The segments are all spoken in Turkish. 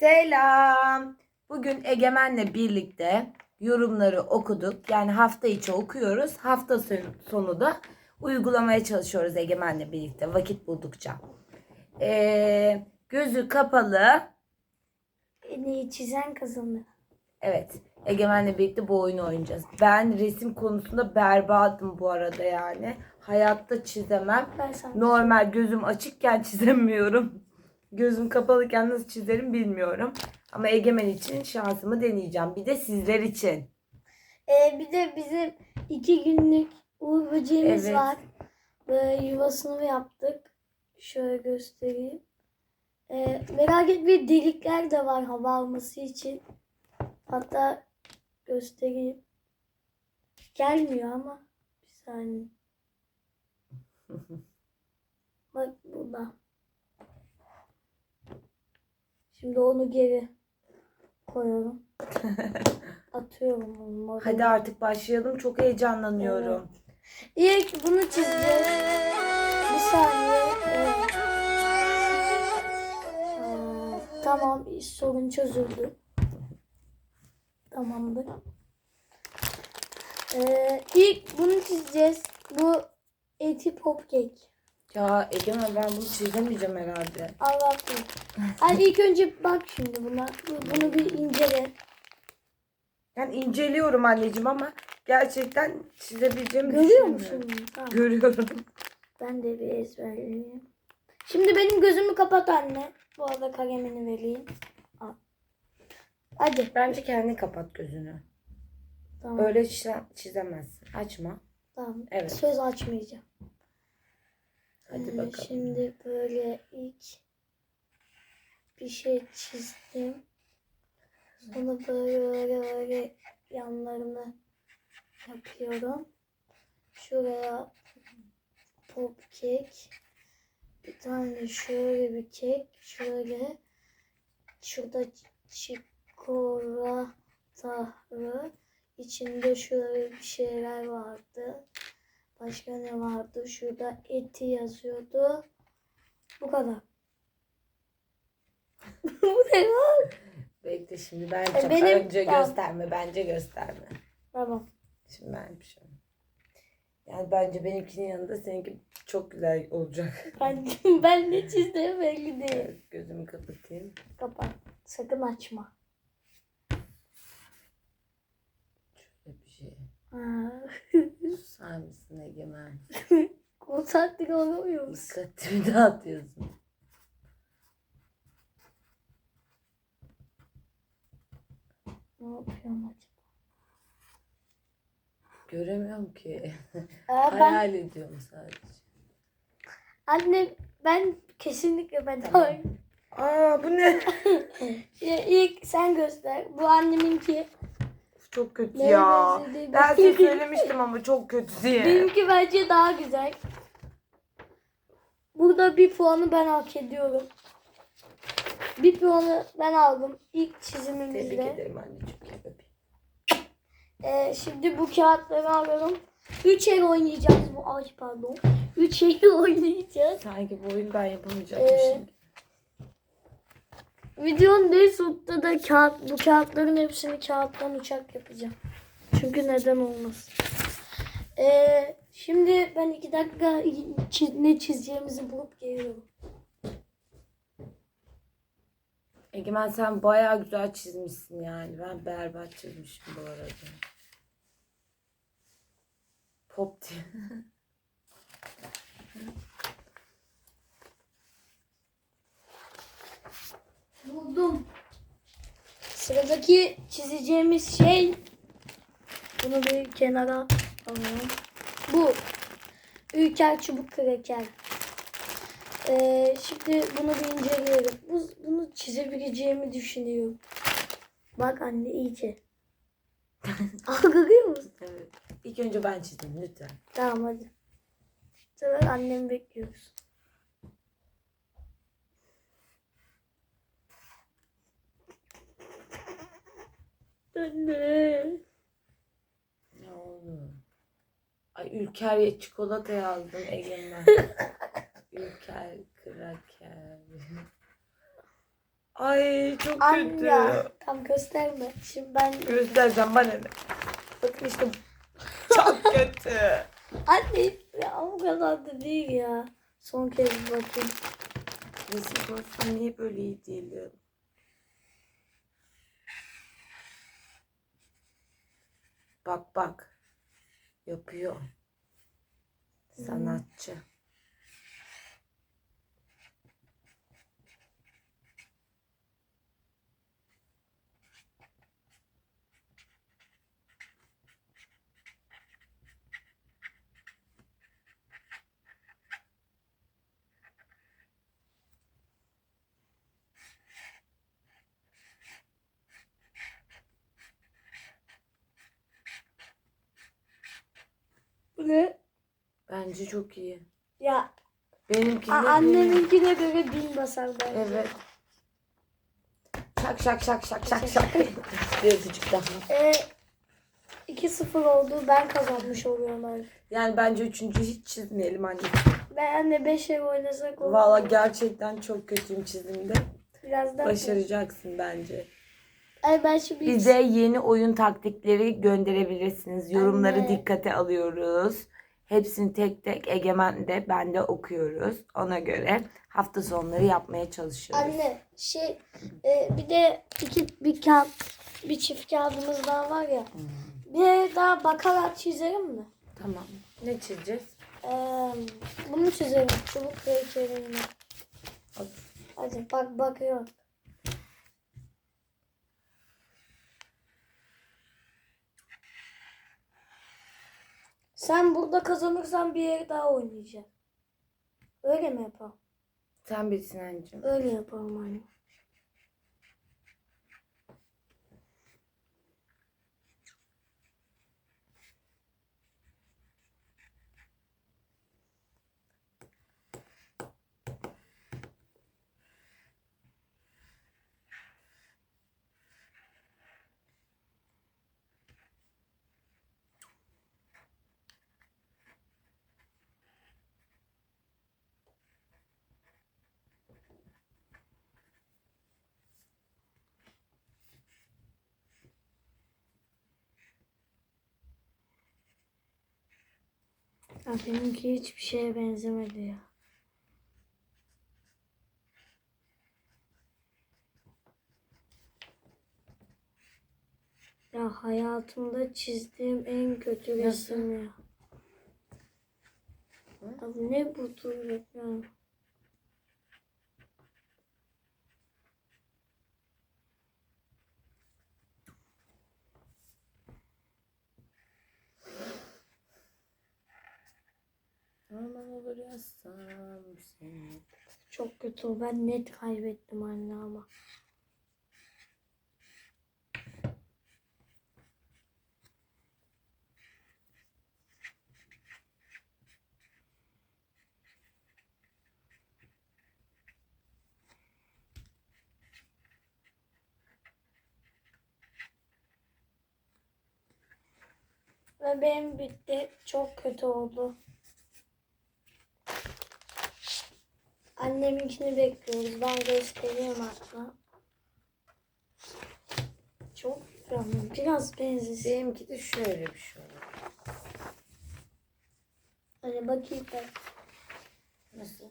Selam. Bugün Egemen'le birlikte yorumları okuduk. Yani hafta içi okuyoruz. Hafta son- sonu da uygulamaya çalışıyoruz Egemen'le birlikte vakit buldukça. Ee, gözü kapalı. En iyi çizen kazanır. Evet. Egemen'le birlikte bu oyunu oynayacağız. Ben resim konusunda berbatım bu arada yani. Hayatta çizemem. Ben sana Normal gözüm açıkken çizemiyorum. Gözüm kapalıken nasıl çizerim bilmiyorum. Ama Egemen için şansımı deneyeceğim. Bir de sizler için. Ee, bir de bizim iki günlük uğur böceğimiz Evet. var. Böyle yuvasını yaptık. Şöyle göstereyim. Ee, merak etmeyin delikler de var hava alması için. Hatta göstereyim. Gelmiyor ama. Bir saniye. Bak burada. Şimdi onu geri koyuyorum. Atıyorum onu. oraya. Hadi artık başlayalım. Çok heyecanlanıyorum. İlk bunu çizeceğiz. Bir saniye. Evet. Aa, tamam sorun çözüldü. Tamamdır. Ee, ilk bunu çizeceğiz. Bu eti popcake. Ya Egemen ben bunu çizemeyeceğim herhalde. Allah'ım. Hadi ilk önce bak şimdi buna. Bu- Bunu bir incele. Yani inceliyorum anneciğim ama gerçekten çizebileceğimi Görüyor düşünmüyorum. musun? Tamam. Görüyorum. Ben de bir ezberleyeyim. Şimdi benim gözümü kapat anne. Bu arada kalemini vereyim. Al. Hadi. Bence kendin kapat gözünü. Tamam. Öyle çize- çizemezsin. Açma. Tamam. Evet. Söz açmayacağım. Hadi Ee, bakalım. Şimdi böyle ilk bir şey çizdim. Sonra böyle böyle böyle yanlarını yapıyorum. Şuraya pop kek. Bir tane şöyle bir kek. Şöyle. Şurada çikolatalı. İçinde şöyle bir şeyler vardı. Başka ne vardı? Şurada eti yazıyordu. Bu kadar. Bu ne lan? Bekle şimdi ben yapacağım. benim- Önce Tamam. gösterme. Bence gösterme. Tamam. Şimdi ben yapacağım. Yani bence benimkinin yanında seninki çok güzel olacak. Ben, ben ne çizdiğim belli değil. Evet, gözümü kapatayım. Kapat. Sakın açma. Şöyle bir Susar mısın Egemen? Konsantre olamıyor musun? Dikkatimi dağıtıyorsun. Ne yapıyorum acaba? Göremiyorum ki. Aa, ben, Hayal ediyorum sadece. anne ben kesinlikle ben Tamam. Aa bu ne? Ya, ilk sen göster. Bu anneminki. Çok kötü Neye ya. benzediği Ben size belli değil. söylemiştim ama çok kötü diye. Benimki bence daha güzel. Burada bir puanı ben hak ediyorum. Bir puanı ben aldım ilk Tebrik çizimimizde. ederim anneciğim. Gel öpeyim. Ee, şimdi bu kağıtları alıyorum. Üç el oynayacağız bu. Ay pardon. Üç el oynayacağız. Sanki bu oyunu ben yapamayacakmışım. Ee, Videonun en sonunda da kağıt, bu kağıtların hepsini kağıttan uçak yapacağım. Çünkü neden olmasın. Ee, şimdi ben iki dakika ne çizeceğimizi bulup geliyorum. Egemen sen bayağı güzel çizmişsin yani. Ben berbat çizmişim bu arada. Pop diye. Buldum. Sıradaki çizeceğimiz şey bunu bir kenara alalım. Bu Ülker çubuk kreker. Ee, şimdi bunu bir inceleyelim. Bu, bunu çizebileceğimi düşünüyorum. Bak anne iyice. Algılıyor musun? Evet. İlk önce ben çizdim lütfen. Tamam hadi. Sefer annemi bekliyoruz. Anne. Ne oldu? Ay Ülker çikolata yazdım Egemen. Ülker kraker. Ay çok Anne kötü. ya. Tam gösterme. Şimdi ben Göstereceğim bana ne. Bakın işte çok kötü. Anne ya o kadar da değil ya. Son kez bakayım. Resim olsun niye böyle iyi değilim? Bak bak. Yapıyor. Sanatçı. Bu ne? Bence çok iyi. Ya Benimki a- anneminkine göre bin basar bence. Evet. Şak şak şak şak şak şak. Birazcık daha. Ee, 2-0 oldu. Ben kazanmış oluyorum artık. Yani bence üçüncü hiç çizmeyelim anne. Ben de 5 ev oynasak olur. Valla gerçekten çok kötüyüm çizimde. Biraz daha. Başaracaksın bence. Ay ben şimdi Bize yeni oyun taktikleri gönderebilirsiniz. Yorumları Anne. dikkate alıyoruz. Hepsini tek tek Egemen de ben de okuyoruz. Ona göre hafta sonları yapmaya çalışıyoruz. Anne şey e, bir de iki bir kağıt bir çift kağıdımız daha var ya. Bir daha bakarak çizelim mi? Tamam. Ne çizeceğiz? Ee, bunu çizelim. Çubuk heykelini. Olur. Hadi bak bakıyor. Sen burada kazanırsan bir yere daha oynayacaksın. Öyle mi yapalım? Sen bilsin anneciğim. Öyle yapalım anne. Ya benimki hiçbir şeye benzemedi ya. Ya hayatımda çizdiğim en kötü Nasıl? resim ya. Ya ne bu ya. Aman olur yazsam seni. Çok kötü o. Ben net kaybettim anne ama. Ve benim bitti. Çok kötü oldu. Anneminkini bekliyoruz. Ben göstereyim hatta. Çok güzel. Biraz benzesin. Benimki de şöyle bir şey olur. Hadi bakayım ben. Nasıl?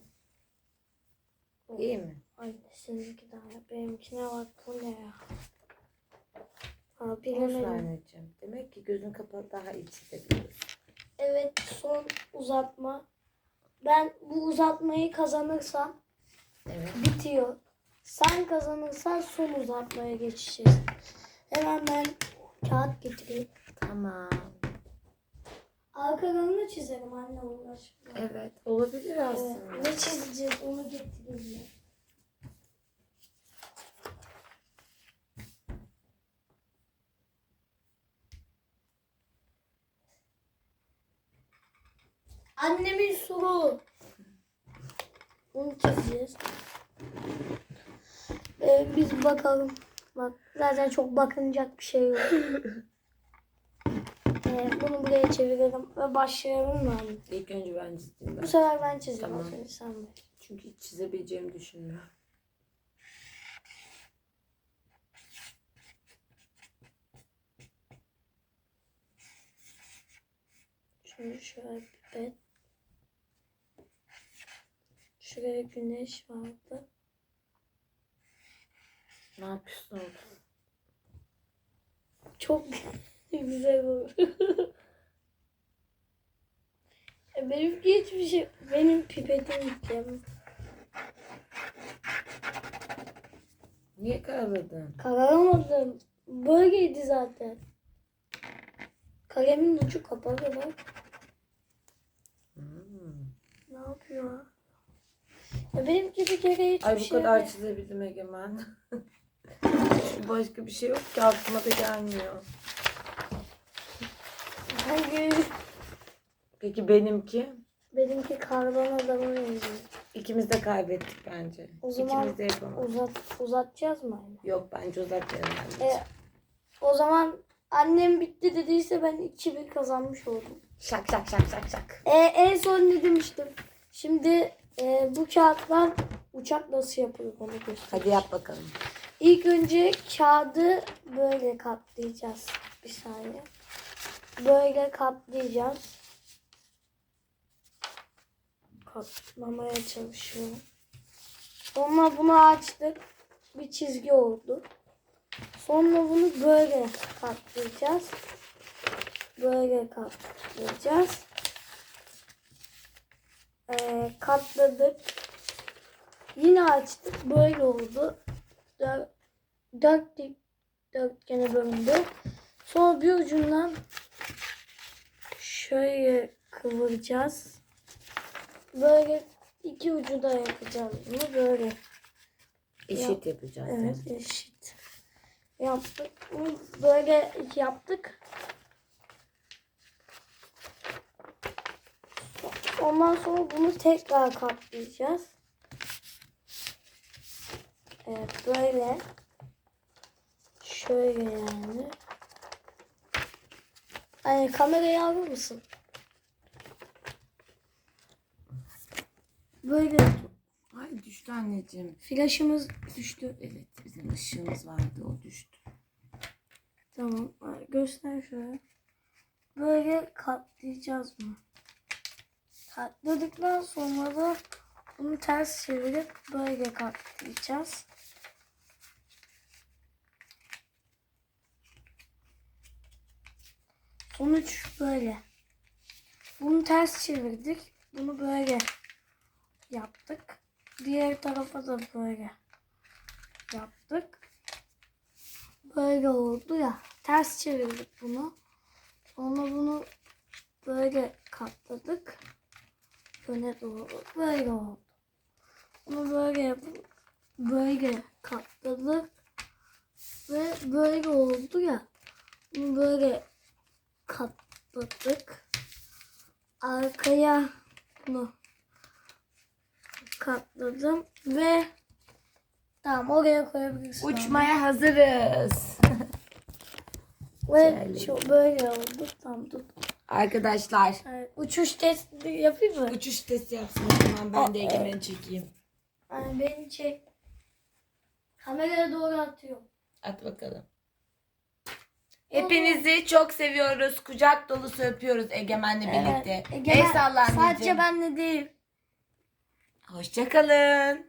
İyi mi? Ay seninki daha. Benimkine bak bu ne ya. Ha Olsun bilemedim. anneciğim. Demek ki gözün kapalı daha iyi çizebiliyorsun. Evet son uzatma. Ben bu uzatmayı kazanırsam Evet. bitiyor. Sen kazanırsan son uzatmaya geçeceğiz. Hemen ben kağıt getireyim. Tamam. Arkalarını çizelim anne uğraşma. Evet. Olabilir Evet, aslında. ne çizeceğiz onu getireyim ben. Annemin sulu. Bunu çizeceğiz. Ee, biz bakalım. Bak zaten çok bakınacak bir şey yok. ee, bunu buraya çevirelim ve başlayalım mı? İlk önce ben çizdim. Ben. Bu sefer ben çizeceğim. Tamam. Sen de. Çünkü hiç çizebileceğimi düşünmüyorum. Şunu şöyle bir bet. Şuraya güneş vardı. Ne yapıyorsun oğlum? Çok güzel olur. E, Benimki hiçbir şey. Benim pipetim gideceğim. Niye karaladın? Kararamadım. Böyleydi zaten. Kalemin ucu kapalı bak. Hmm. Ne yapıyor? Ya benimki bir kere hiçbir Ay bu şey kadar yok. çizebildim Egemen. Başka bir şey yok ki aklıma da gelmiyor. Hangi? Peki benimki? Benimki kardan adamı benziyor. İkimiz de kaybettik bence. O zaman İkimiz de yapamadık. uzat, uzatacağız mı? Yok bence uzatmayalım. E, o zaman annem bitti dediyse ben 2-1 kazanmış oldum. Şak şak şak şak şak. E, en son ne demiştim? Şimdi e, bu kağıttan uçak nasıl yapılır onu göstereyim. Hadi yap bakalım. İlk önce kağıdı böyle katlayacağız. Bir saniye. Böyle katlayacağız. Katlamaya çalışıyorum. Sonra bunu açtık. Bir çizgi oldu. Sonra bunu böyle katlayacağız. Böyle katlayacağız. Ee, katladık. Yine açtık. Böyle oldu. Dört, dört dik dörtgene bölündü. Sonra bir ucundan şöyle kıvıracağız. Böyle iki ucu da yapacağız bunu böyle. Eşit yapacağız. Evet yani. eşit. Yaptık. Böyle yaptık. Ondan sonra bunu tekrar katlayacağız. Evet böyle. Şöyle yani. Ay kamerayı alır mısın? Böyle Ay düştü anneciğim. flaşımız düştü. Evet bizim ışığımız vardı o düştü. Tamam. Ay, Göster şöyle. Böyle katlayacağız bunu. Katladıktan sonra da bunu ters çevirip böyle katlayacağız. Sonuç böyle. Bunu ters çevirdik. Bunu böyle yaptık. Diğer tarafa da böyle yaptık. Böyle oldu ya. Ters çevirdik bunu. Sonra bunu böyle katladık. Öne doğru. Böyle oldu. Bunu böyle yapıp böyle katladık. Ve böyle oldu ya. Bunu böyle katladık. Arkaya bunu katladım ve tamam oraya koyabilirsin. abi. Uçmaya hazırız. Ve şu böyle oldu. Tamam dur. Arkadaşlar Evet, uçuş testi yapayım mı? uçuş testi yapsın o zaman ben de Egemen'i çekeyim. Yani beni çek. Kameraya doğru atıyorum. At bakalım. Hepinizi çok seviyoruz. Kucak dolusu öpüyoruz Egemen'le birlikte. Egemen, El salla anneciğim. Sadece benle değil. Hoşçakalın.